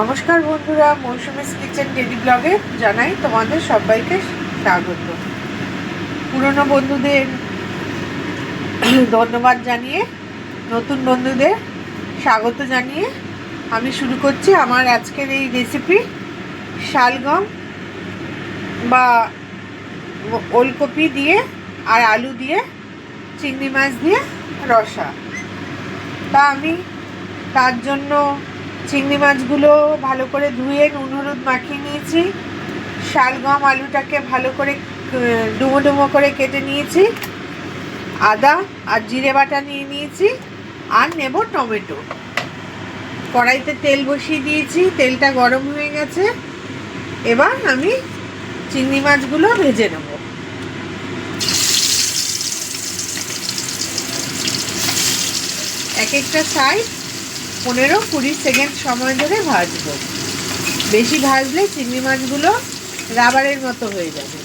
নমস্কার বন্ধুরা, Mousumi's kitchen daily ব্লগে জানাই তোমাদের সবাইকে স্বাগত। পুরনো বন্ধুদের ধন্যবাদ জানিয়ে, নতুন বন্ধুদের স্বাগত জানিয়ে আমি শুরু করছি আমার আজকের এই রেসিপি শালগম বা ওলকপি দিয়ে আর আলু দিয়ে, চিংড়ি মাছ দিয়ে রসা। তা আমি তার জন্য চিংড়ি মাছগুলো ভালো করে ধুয়ে নুন, হলুদ মাখিয়ে নিয়েছি। শালগম আলুটাকে ভালো করে ডুমো ডুমো করে কেটে নিয়েছি। আদা আর জিরে বাটা নিয়ে নিয়েছি আর নেব টমেটো। কড়াইতে তেল বসিয়ে দিয়েছি, তেলটা গরম হয়ে গেছে। এবার আমি চিংড়ি মাছগুলো ভেজে নেব। এক একটা সাইড পনেরো কুড়ি সেকেন্ড সময় ধরে ভাজবো। বেশি ভাজলে চিংড়ি মাছগুলো রাবারের মতো হয়ে যাবে।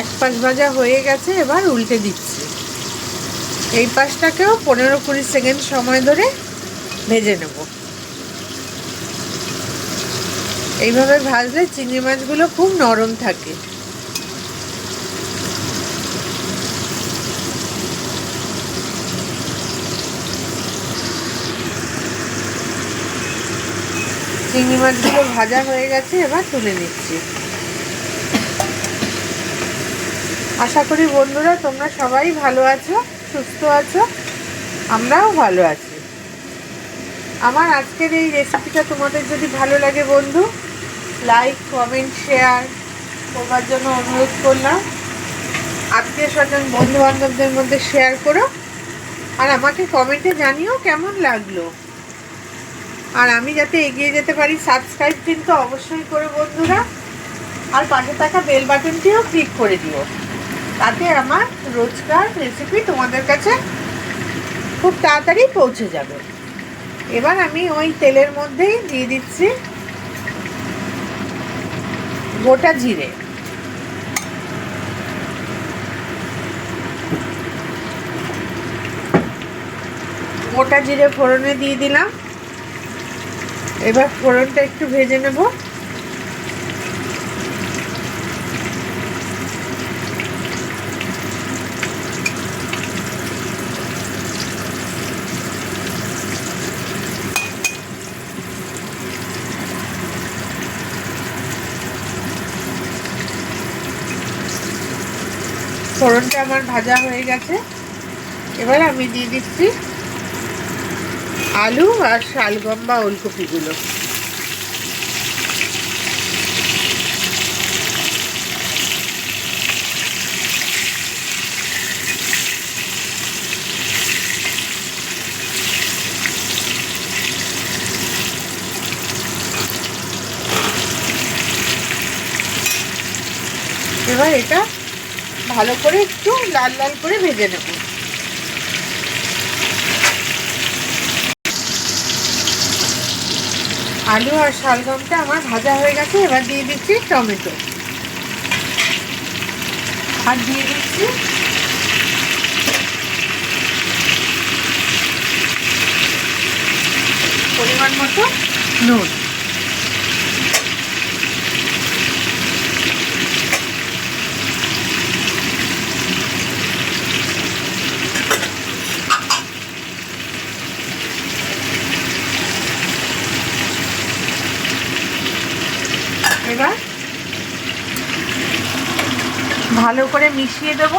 এক পাশ ভাজা হয়ে গেছে, এবার উল্টে দিচ্ছি। এই পাশটাকেও পনেরো কুড়ি সেকেন্ড সময় ধরে ভেজে নেব। এইভাবে ভাজলে চিংড়ি মাছগুলো খুব নরম থাকে। চিংড়ি মাছগুলো ভাজা হয়ে গেছে, এবার তুলে নিচ্ছি। আশা করি বন্ধুরা, তোমরা সবাই ভালো আছো, সুস্থ আছো, আমরাও ভালো আছি। আমার আজকের এই রেসিপিটা তোমাদের যদি ভালো লাগে বন্ধু লাইক কমেন্ট শেয়ার করবার জন্য অনুরোধ করলাম। আত্মীয় স্বজন বন্ধু বান্ধবদের মধ্যে শেয়ার করো। আর আমাকে কমেন্টে জানিও কেমন লাগল। আর আমি যাতে এগিয়ে যেতে পারি সাবস্ক্রাইব কিন্তু অবশ্যই করো বন্ধুরা। আর পাশে থাকা বেল বাটনটিও ক্লিক করে দিও। তাতে আমার রোজকার রেসিপি তোমাদের কাছে খুব তাড়াতাড়ি পৌঁছে যাবে। এবার আমি ওই তেলের মধ্যেই দিয়ে দিচ্ছি। গোটা জিরে। গোটা জিরে ফোড়নে দিয়ে দিলাম। এবার ফোড়নটা একটু ভেজে নেব। ফোড়নটা আমার ভাজা হয়ে গেছে। এবার আমি দিয়ে দিচ্ছি আলু আর শালগম বা ওলকপিগুলো। এবার এটা ভালো করে একটু লাল লাল করে ভেজে নেব। আলু আর শালগমটা আমার ভাজা হয়ে গেছে, এবার দিয়ে দিচ্ছি টমেটো। আর দিয়ে দিচ্ছি পরিমাণ মতো নুন এবার ভালো করে মিশিয়ে দেব।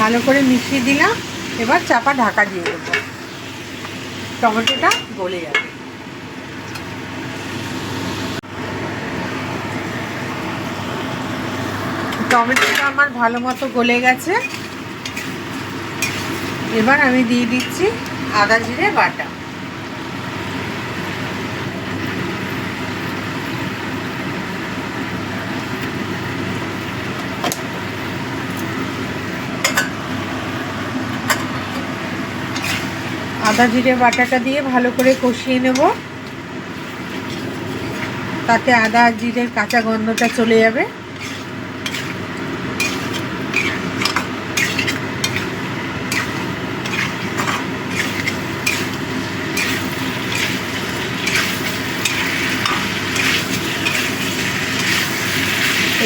ভালো করে মিশিয়ে দিলাম। এবার চাপা ঢাকা দিয়ে দেবো। টমেটোটা গলে যাবে। টমেটোটা আমার ভালো মতো গলে গেছে। এবার আমি দিয়ে দিচ্ছি আদা জিরে বাটা। আদা, জিরে, বাটাটা দিয়ে ভালো করে কষিয়ে নেব। তাতে আদা জিরের কাঁচা গন্ধটা চলে যাবে।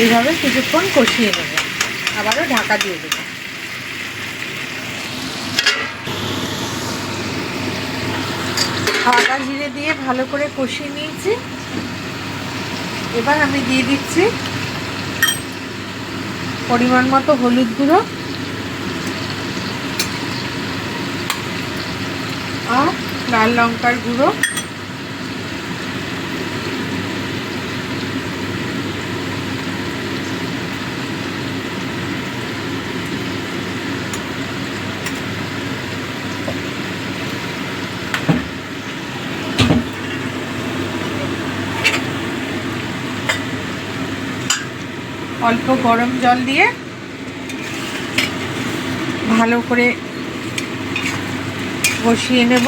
এইভাবে কিছুক্ষণ কষিয়ে নেব। আবারও ঢাকা দিয়ে দেবো। আদা জিরে দিয়ে ভালো করে কষিয়ে নিয়েছি। এবার আমি দিয়ে দিচ্ছি পরিমাণ মতো হলুদ গুঁড়ো আর লাল লঙ্কার গুঁড়ো। অল্প গরম জল দিয়ে ভালো করে বসিয়ে নেব।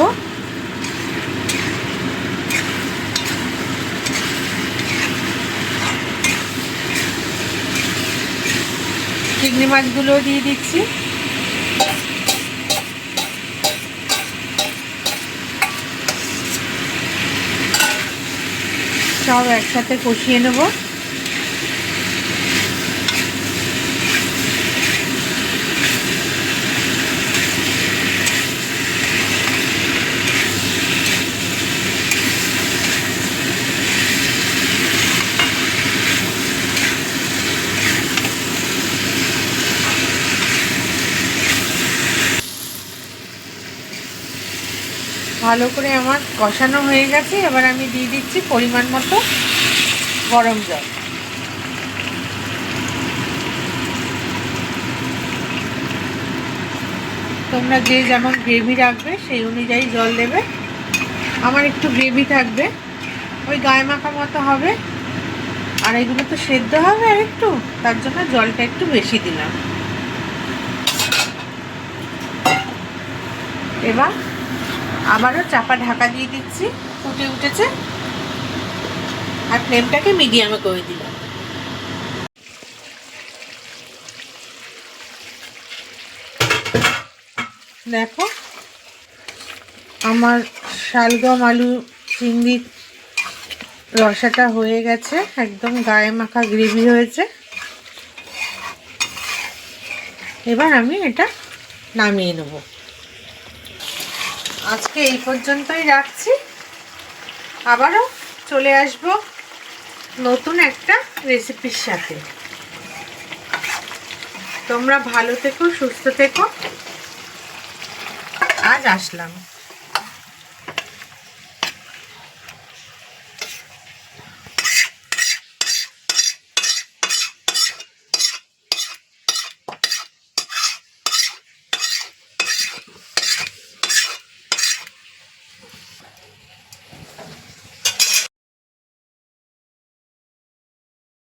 চিংড়ি মাছগুলো দিয়ে দিচ্ছি। সব একসাথে কষিয়ে নেব। ভালো করে আমার কষানো হয়ে গেছে। এবার আমি দিয়ে দিচ্ছি পরিমাণ মতো গরম জল। তোমরা যে যেমন গ্রেভি রাখবে, সেই অনুযায়ী জল দেবে। আমার একটু গ্রেভি থাকবে। ওই গায়ে মাখা মতো হবে। আর এগুলো তো সেদ্ধ হবে আর একটু। তার জন্য জলটা একটু বেশি দিলাম। এবার আবারও চাপা ঢাকা দিয়ে দিচ্ছি, ফুটে উঠেছে। আর ফ্লেমটাকে মিডিয়ামে করে দিলাম। দেখো, আমার শালগম আলু চিংড়ির রসাটা হয়ে গেছে, একদম গায়ে মাখা গ্রেভি হয়েছে। এবার আমি এটা নামিয়ে নেব। আজকে এই পর্যন্তই রাখছি। আবারও চলে আসব নতুন একটা রেসিপির সাথে। তোমরা ভালো থেকো, সুস্থ থেকো। আজ আসলাম।